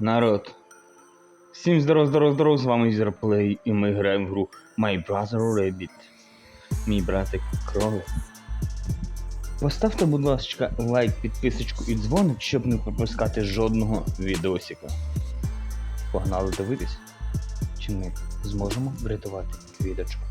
Народ. Всім здоров, здоров, здоров, з вами Зерплей, і ми граємо в гру My Brother Rabbit. Мій братик кролик. Поставте, будь ласка, лайк, підписочку і дзвоник, щоб не пропускати жодного відосика. Погнали дивитись, чи ми зможемо врятувати квіточку.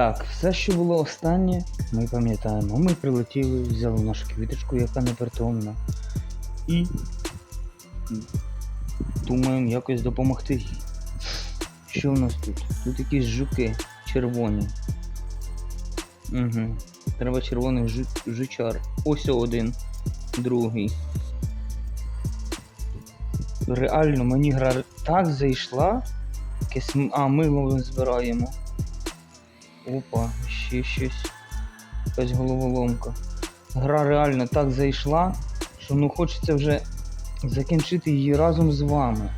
Так, все, що було останнє, ми пам'ятаємо. Ми прилетіли, взяли нашу квіточку, яка непритомна. І думаємо якось допомогти. Що в нас тут? Тут якісь жуки червоні. Угу. Треба червоний жу... жучар. Ось один, другий. Реально, мені гра так зайшла. Якесь... А, мило збираємо. Опа, ще щось. Якась головоломка. Гра реально так зайшла, що ну хочеться вже закінчити її разом з вами.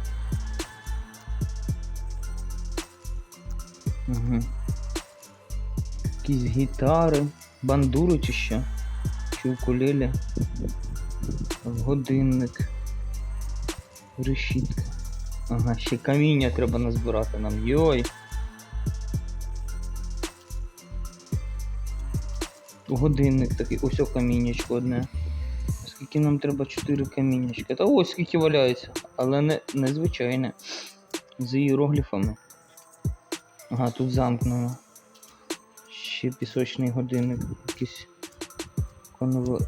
Угу. Якісь гітари, бандури чи що? Чи укулеле. Годинник. Решітка. Ага, ще каміння треба назбирати нам. Йой. Годинник такий, ось о каміннячко одне. Скільки нам треба 4 каміннячка. Та ось скільки валяється, але не, не звичайне. З іерогліфами. Ага, тут замкнено. Ще пісочний годинник. Якийсь конво...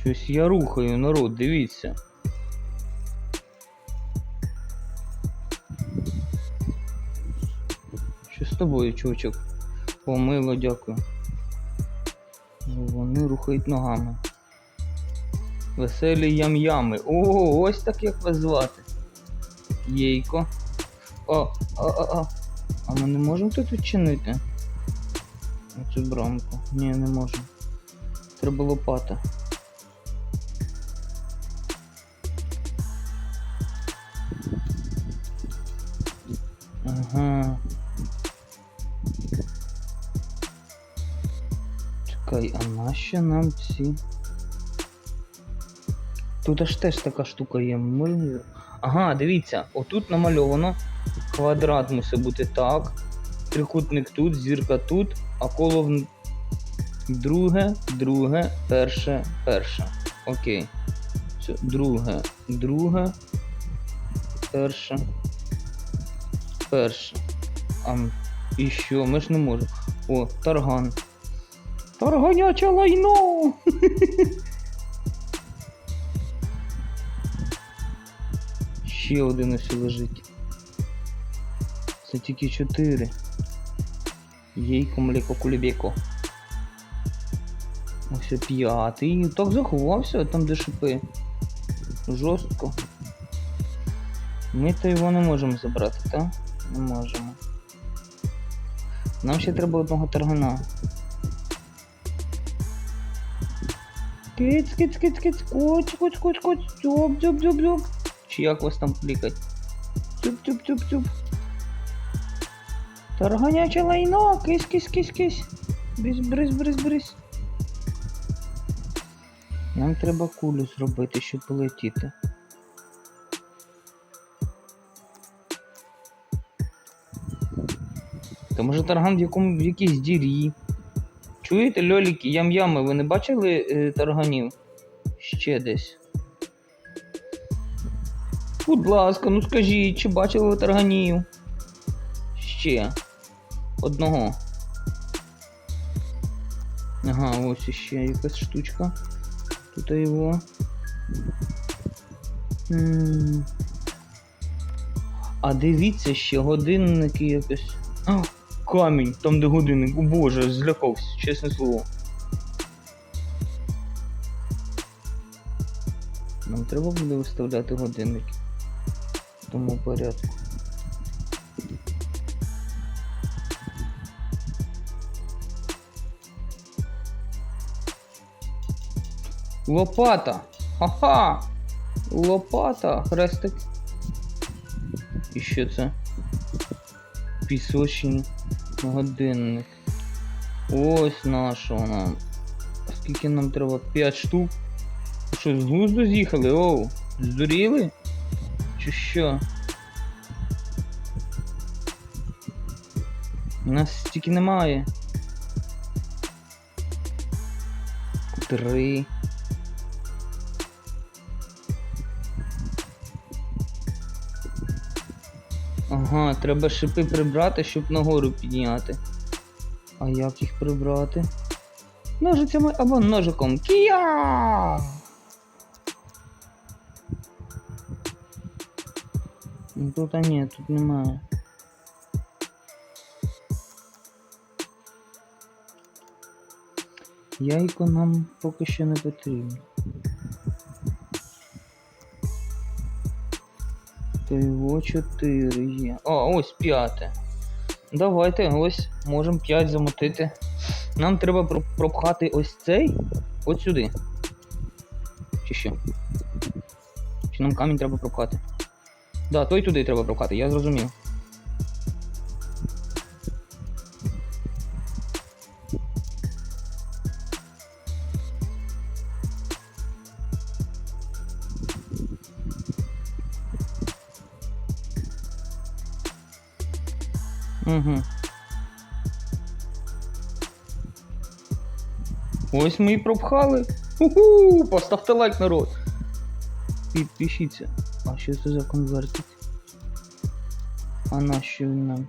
Щось я рухаю, народ, дивіться. З тобою, чувачок? О, мило, дякую. Вони рухають ногами. Веселі ям-ями. О, ось так як вас звати. Єйко. О, а, а, а. А ми не можемо тут відчинити? Оцю брамку. Ні, не можемо. Треба лопата. Чекай, а нащо нам ці? Тут аж теж така штука є. Ми... Ага, дивіться, отут намальовано. Квадрат мусить бути так. Трикутник тут, зірка тут, а коло в... друге, друге, перше, перше. Окей. Все, друге, друге, перше, перше. А і що? Ми ж не можемо. О, тарган. Тарганяче лайно! Ще один ось лежить. Це тільки чотири. Єйко млеко кулібеко. Ось п'ятий. Так заховався, там де шипи. Жорстко. Ми то його не можемо забрати, так? Не можемо. Нам ще треба одного таргана. Киць, киць, киць, киць, коць, коць, коць, коць, дзьоб, дзьоб, дзьоб, дзьоб. Чи як вас там клікать? Тюп, тюп, тюп, тюп. Тарганяче лайно, кись, кись, кись, кись. Брись. Нам треба кулю зробити, щоб полетіти. То може тарган в якому в якійсь дірі. Чуєте, льоліки, ям-ями, ви не бачили е, тарганів? Ще десь. Будь ласка, ну скажіть, чи бачили ви тарганів? Ще. Одного. Ага, ось іще якась штучка. Тут його. А дивіться ще годинники якось. А, камінь, там де годинник. О боже, злякався, чесне слово. Нам треба буде виставляти годинники. В тому порядку. Лопата! Ха-ха! Лопата! Хрестик. І що це? Пісочний годинник. Ось нашого нам. Скільки нам треба? 5 штук. Що, з глузду з'їхали? Оу, здуріли? Чи що? У нас стільки немає. Три. Ага, треба шипи прибрати, щоб нагору підняти. А як їх прибрати? Ножицями або ножиком. Кія! Ну, Тут а ні, тут немає. Яйко нам поки що не потрібно. То його 4 є. А, ось п'яте. Давайте ось можемо 5 замотити. Нам треба пропхати ось цей от сюди. Чи що? Чи нам камінь треба пропхати? Да, той туди треба пропхати, я зрозумів. Угу. Ось ми і пропхали. Уху! Поставте лайк, народ. Підпишіться. А що це за конвертик? А на що він нам?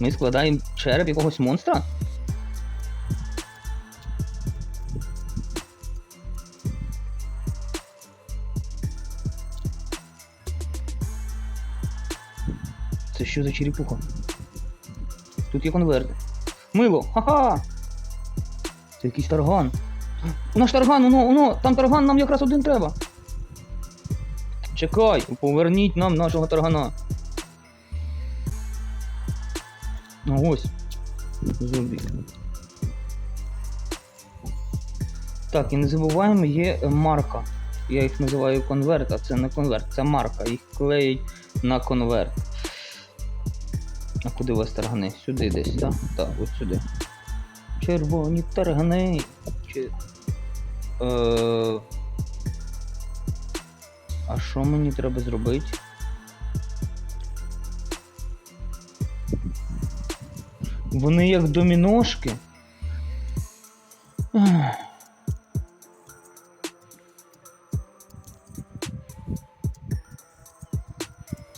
Ми складаємо череп якогось монстра? Що за черепуха? Тут є конверти. Мило! Ха-ха! Це якийсь тарган. У Наш тарган, воно, воно, там тарган нам якраз один треба. Чекай, поверніть нам нашого таргана. А ось. Зубі. Так, і не забуваємо, є марка. Я їх називаю конверт, а це не конверт, це марка. Їх клеять на конверт. Куди у вас таргани? Сюди десь, так? Так, от сюди. Червоні таргани. Чи... Е... А що мені треба зробити? Вони як доміношки.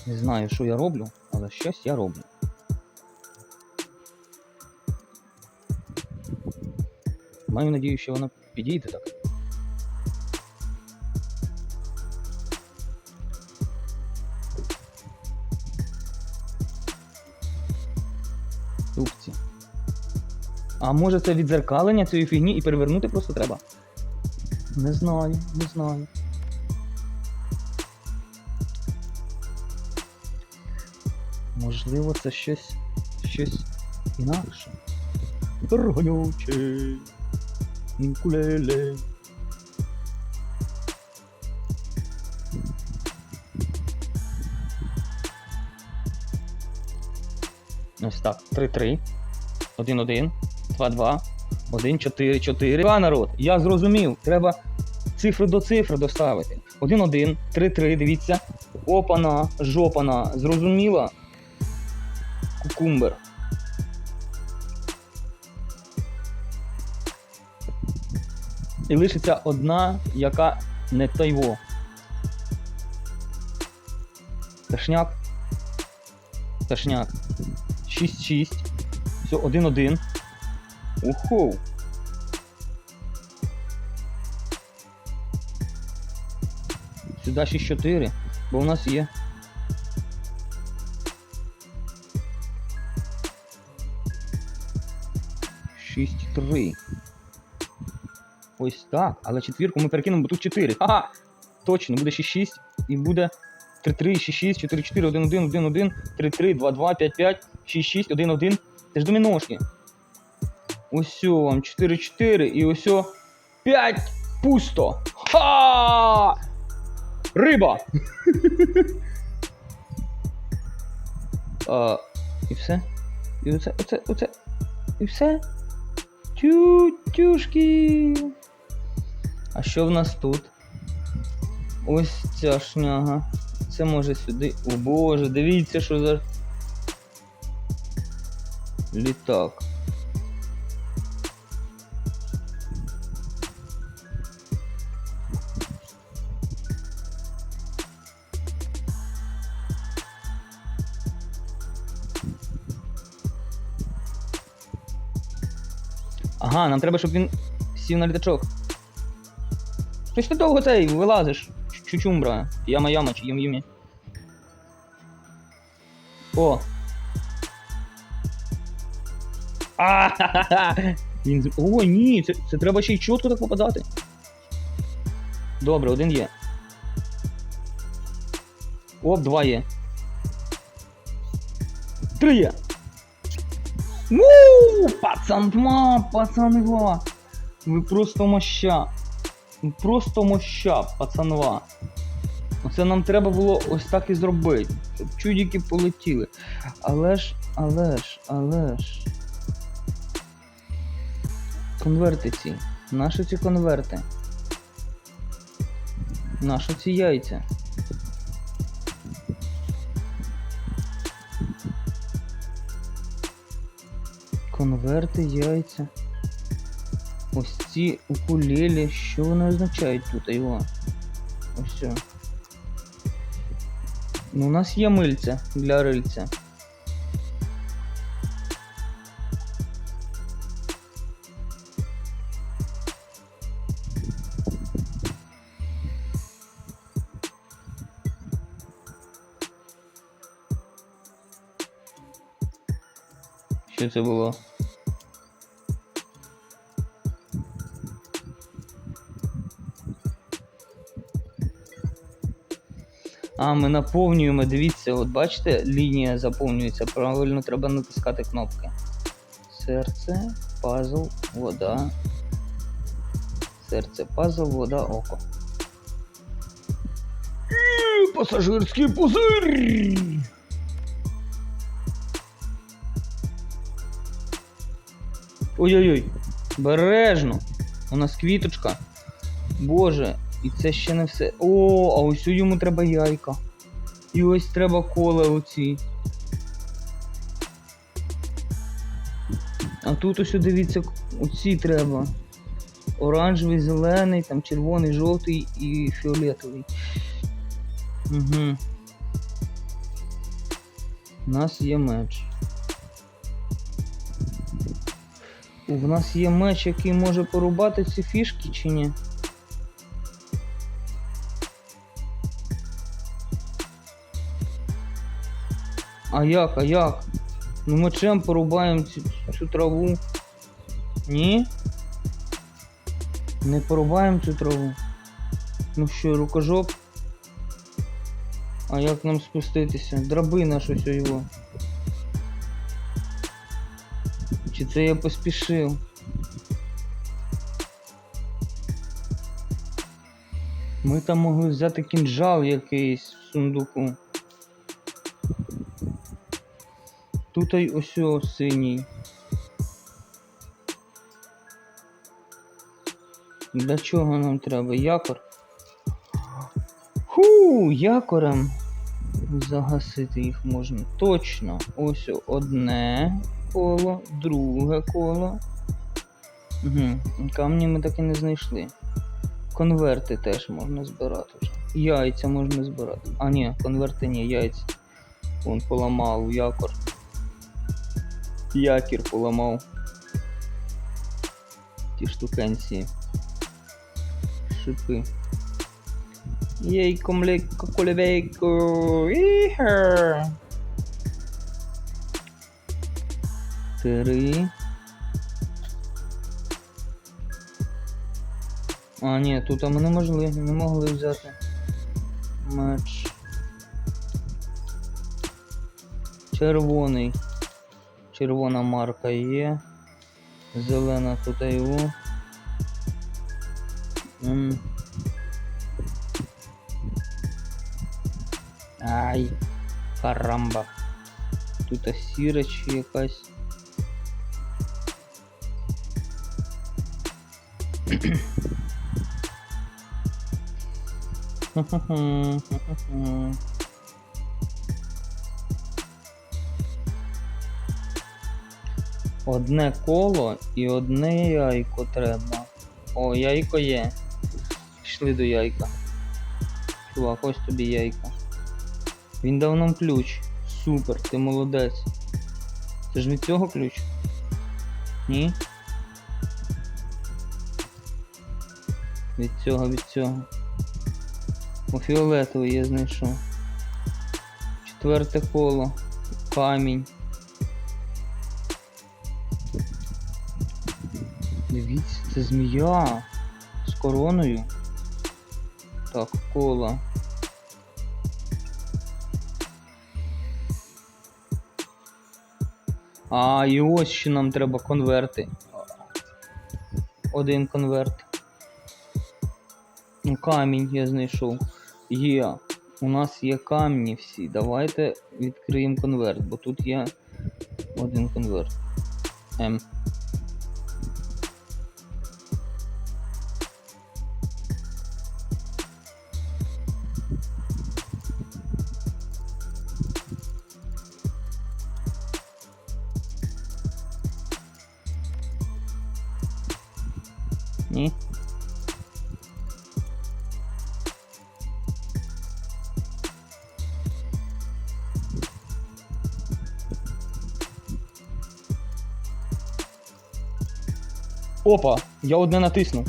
Не знаю, що я роблю, але щось я роблю. Маю надію, що воно підійде так. Тупці. А може це відзеркалення цієї фігні і перевернути просто треба? Не знаю, не знаю. Можливо, це щось. щось інакше. Ронючий. Укулеле. Ось так. 3-3. 1-1. 2-2. 1-4-4. А, народ, я зрозумів. Треба цифру до цифри доставити. 1-1, 3-3, дивіться. Опана, жопана. Зрозуміла? Кукумбер. І лишиться одна, яка не тайво. Ташняк. Ташняк. 6-6. Все, 1-1. Уху. Сюди 6-4, бо у нас є. Шість три. Ось так. Але четвірку ми перекинемо, бо тут 4. Ага! Точно, буде 6-6 і буде 3-3, 6-6, 4-4, 1-1, 1-1, 3-3, 2-2, 5-5, 6-6, 1-1. Це ж доміношні. Ось вам 4-4 і ось 5 пусто. Ха! Риба! а, і все? І оце, оце, оце. І все? Тю-тюшки. А що в нас тут? Ось ця шняга. Це може сюди. О боже, дивіться, що за. Літак. Ага, нам треба, щоб він сів на літачок. Щось ти довго цей вилазиш. Чучумбра. Яма яма чи юм юмі. О! А, Він О, ні, це, це треба ще й чітко так попадати. Добре, один є. Оп, два є. Три є. Ну, пацанва, пацанва. Ви просто моща. Ви Просто моща, пацанва. Оце нам треба було ось так і зробити. Щоб чудики полетіли. Але ж, але ж, але ж. Конверти ці. Наші ці конверти. Наші ці яйця. Конверти, яйця. Ось ці укулелі, що вони означають тут, його? Ось все. Ну, у нас є мильця для рильця. Що це було? А, ми наповнюємо, дивіться, от бачите, лінія заповнюється, правильно треба натискати кнопки. Серце, пазл, вода. Серце, пазл, вода, око. І Пасажирський пузир! Ой-ой-ой, бережно. У нас квіточка. Боже, і це ще не все. О, а ось йому треба яйка. І ось треба кола оці. А тут ось дивіться, оці треба. Оранжевий, зелений, там червоний, жовтий і фіолетовий. Угу. У нас є меч. У нас є меч, який може порубати ці фішки чи ні? А як, а як? Ну мечем порубаємо цю, цю траву. Ні? Не порубаємо цю траву. Ну що, рукожоп? А як нам спуститися? Драбина щось у його. Чи це я поспішив? Ми там могли взяти кінжал якийсь в сундуку. Тут ось о синій. Для чого нам треба? Якор? Ху, якорем загасити їх можна. Точно. Ось одне коло, друге коло. Угу. Камні ми так і не знайшли. Конверти теж можна збирати вже. Яйця можна збирати. А ні, конверти ні, яйця. Вон поламав якор. Якір поламав. Ті штукенції. Шипи. Ейко, млеко, колебейко. Іхер. Три. А, ні, тут ми не могли, не могли взяти. Меч. Червоний. Червона марка є. Зелена тут його. Ай, карамба. Тут сіра чи якась. Одне коло і одне яйко треба. О, яйко є. Пішли до яйка. Чувак, ось тобі яйко. Він дав нам ключ. Супер, ти молодець. Це ж від цього ключ? Ні? Від цього, від цього. О, фіолетовий я знайшов. Четверте коло. Камінь. Це змія з короною. Так, коло. А, і ось що нам треба конверти. Один конверт. Ну, камінь я знайшов. Є. У нас є камні всі. Давайте відкриємо конверт, бо тут є один конверт. М. Опа, я одне натиснув.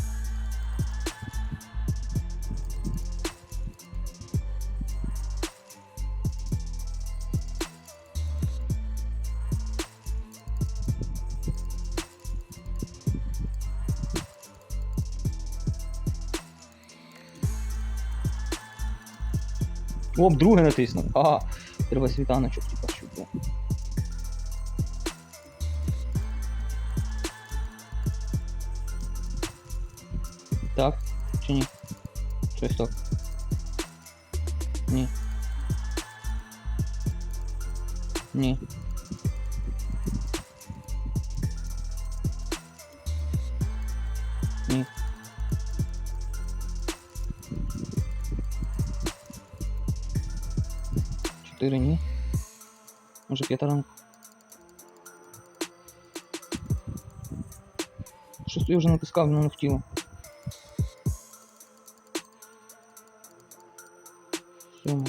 Оп, друге натиснув. Ага, треба світаночок, типа, чи ні? Щось так. Ні. Ні. Ні. Чотири ні. Може п'ята ранку. Щось я вже натискав, але не хотіло. Сьома.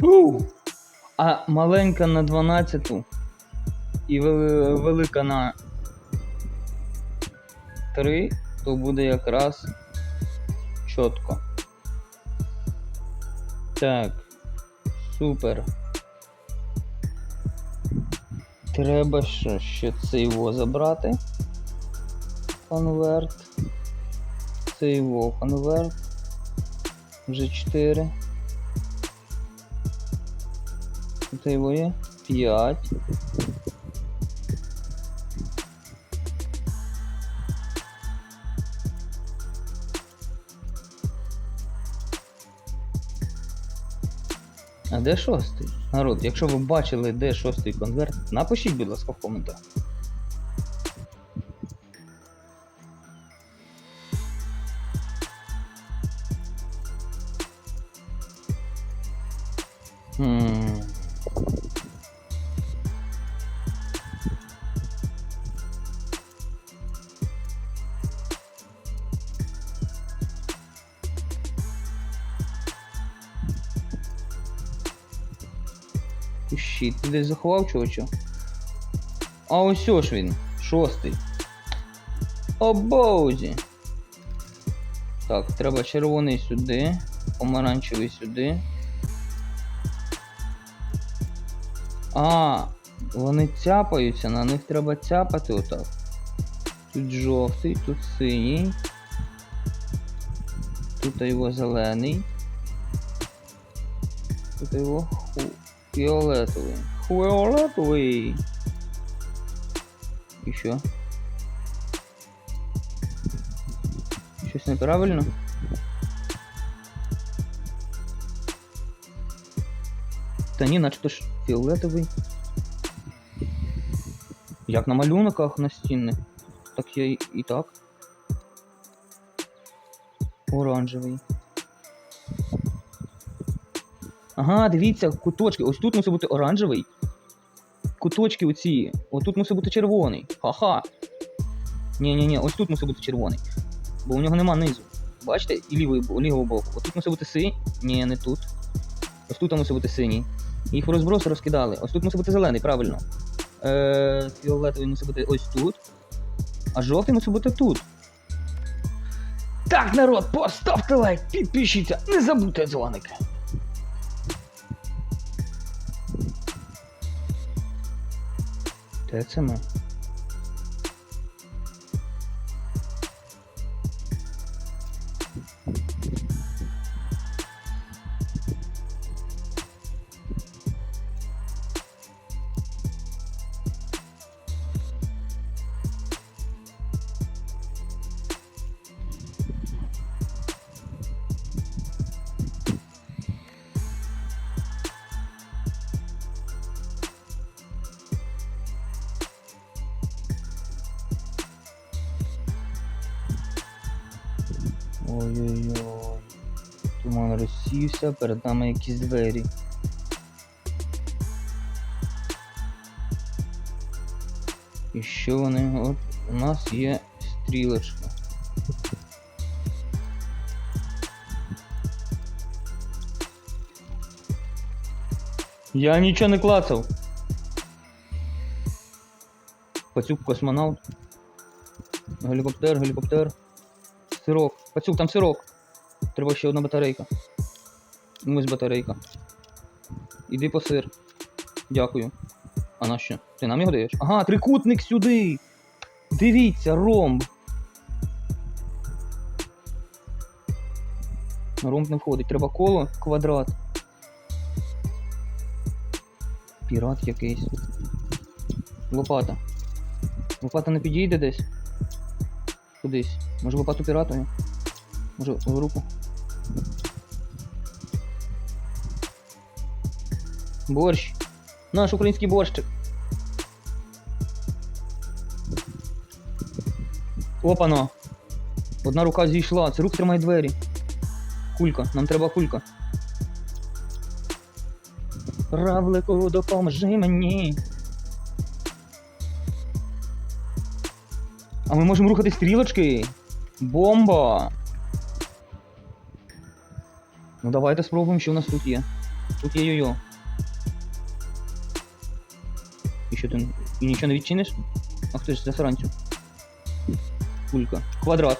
У! А маленька на 12 і велика на 3, то буде якраз чітко. Так. Супер. Треба що ще це його забрати. Конверт. Це його конверт. Вже 4. Тут його є 5. А де шостий? Народ, якщо ви бачили, де шостий конверт, напишіть, будь ласка, в коментарях. Десь заховав чувача? А ось ж він. Шостий. О бозі. Так, треба червоний сюди, помаранчевий сюди. А, вони цяпаються, на них треба цяпати отак. Тут жовтий, тут синій. Тут його зелений. Тут його фіолетовий. Фіолетовий. І що? Щось неправильно? Та ні, начебто ж фіолетовий. Як на малюнках настінних. Так я і так. Оранжевий. Ага, дивіться, куточки. Ось тут мусить бути оранжевий. Куточки оці. Ось тут мусить бути червоний. Ха-ха. Ні-ні-ні, ось тут мусить бути червоний. Бо у нього нема низу. Бачите? І лівої, лівого боку. Ось тут мусить бути синій. Ні, не тут. Ось тут мусить бути синій. Їх в розброс розкидали. Ось тут мусить бути зелений, правильно. Е, фіолетовий мусить бути ось тут. А жовтий мусить бути тут. Так, народ, поставте лайк, підпишіться, не забудьте дзвоники. Де це ми? Туман розсівся, перед нами якісь двері. І що вони? От у нас є стрілочка. Я нічого не клацав. Пацюк космонавт. Гелікоптер, гелікоптер. Сирок. Пацюк, там сирок. Треба ще одна батарейка. Ну, Ось батарейка. Іди по сир. Дякую. А на що? Ти нам його даєш? Ага, трикутник сюди. Дивіться, ромб. Ромб не входить. Треба коло, квадрат. Пірат якийсь. Лопата. Лопата не підійде десь. Кудись. Може лопату піратою? Може в руку. Борщ. Наш український борщик. Опано. Одна рука зійшла. Це руки тримає двері. Кулька. Нам треба кулька. Равлику, допоможи мені. А ми можемо рухати стрілочки. Бомба! Ну давайте спробуємо, що у нас тут є. Тут є йо-йо. І що ти і нічого не відчиниш? Ах ти ж засранцю. Кулька. Квадрат.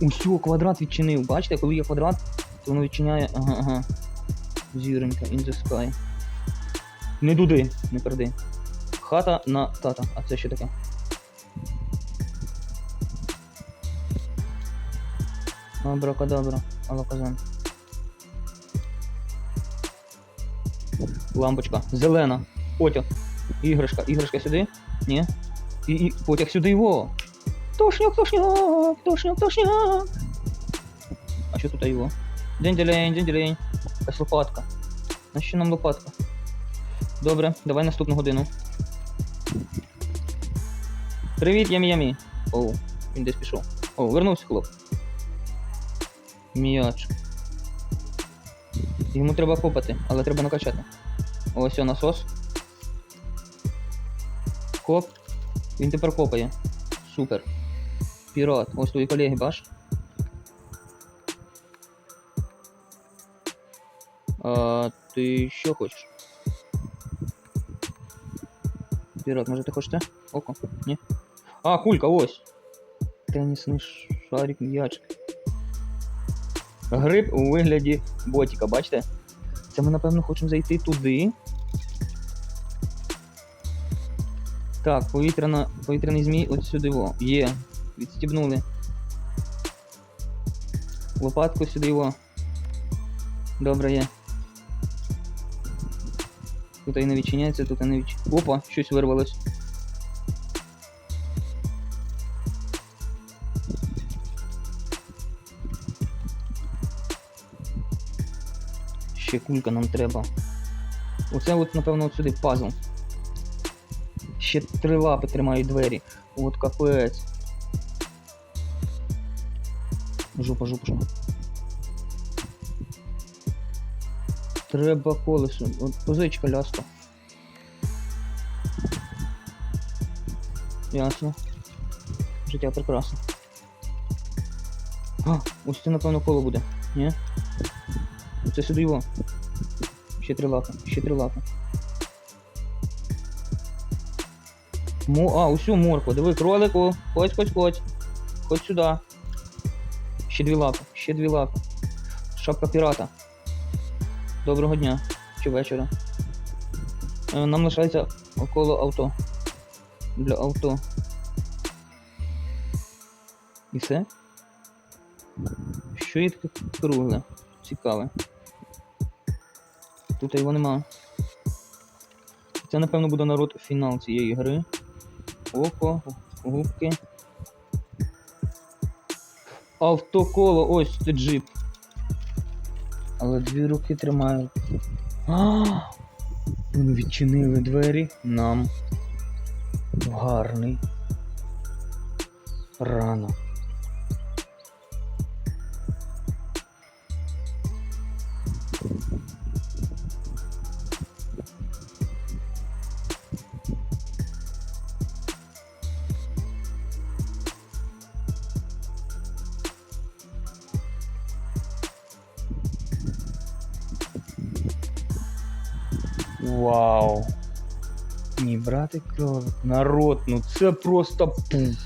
Усьо, квадрат відчинив. Бачите, коли є квадрат, то воно відчиняє. Ага, ага. Зіронька, in the sky. Не туди, не перди. Хата на тата. А це що таке? Абракадабра, алаказан. Лампочка. Зелена. Потяг. Іграшка. Іграшка сюди? Ні. І, і потяг сюди його. Тошняк, тошняк, тошняк, тошняк. А що тут його? День-день, день-день. Якась лопатка. На що нам лопатка? Добре, давай наступну годину. Привіт, ямі-ямі. Оу, він десь пішов. О, вернувся хлоп. М'яч. Йому треба копати, але треба накачати. Ось о, насос. Коп. Він тепер копає. Супер. Пірат. Ось твої колеги, баш. А, ти що хочеш? Пірат, може ти хочеш це? Око? Ні? А, кулька, ось. Тенісний шарик, м'ячик. Гриб у вигляді ботіка, бачите? Це ми, напевно, хочемо зайти туди. Так, повітряна, повітряний змій от сюди во. Є. Відстібнули. Лопатку сюди во. Добре є. Тут і не відчиняється, тут і не відчиняється. Опа, щось вирвалось. Ще кулька нам треба. Оце от, напевно, от сюди пазл. Ще три лапи тримають двері. От капець. Жопа, жопа, жопа. Треба колесо. От позичка ляска. Ясно. Життя прекрасно. А, ось це напевно коло буде. Ні? Це сюди його. Ще три лапи, ще три лапи. Мо... А, усю морква. Диви, кролику. Ходь, ходь, ходь. Ходь сюди. Ще дві лапи, ще дві лапи. Шапка пірата. Доброго дня чи вечора. Е, Нам лишається около авто. Для авто. І все? Що є таке кругле? Цікаве. Тут його нема. Це, напевно, буде народ фінал цієї гри. Око, губки. Автоколо, ось це джип. Але дві руки тримають. А! Відчинили двері нам гарний ранок. Ні. Народ, ну це просто пуф.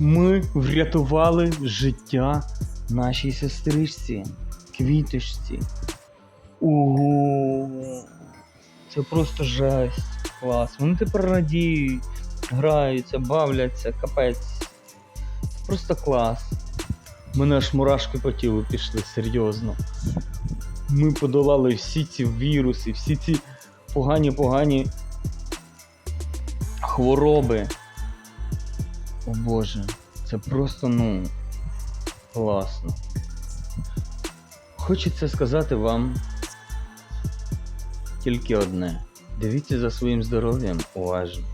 Ми врятували життя нашій сестричці, квіточці. Ого. Це просто жесть. Клас. Вони тепер радіють, граються, бавляться, капець. Це просто клас. Мене аж мурашки по тілу пішли, серйозно. Ми подолали всі ці віруси, всі ці погані погані хвороби. О Боже, це просто ну класно. Хочеться сказати вам тільки одне. Дивіться за своїм здоров'ям уважно.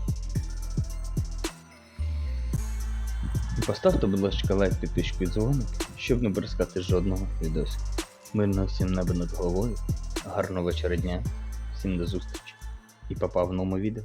І поставте, будь ласка, лайк, підписку і дзвоник, щоб не бризкати жодного відосу. Мирно всім небо над головою. Гарного вечора дня. Всім до зустрічі. І попав в новому відео.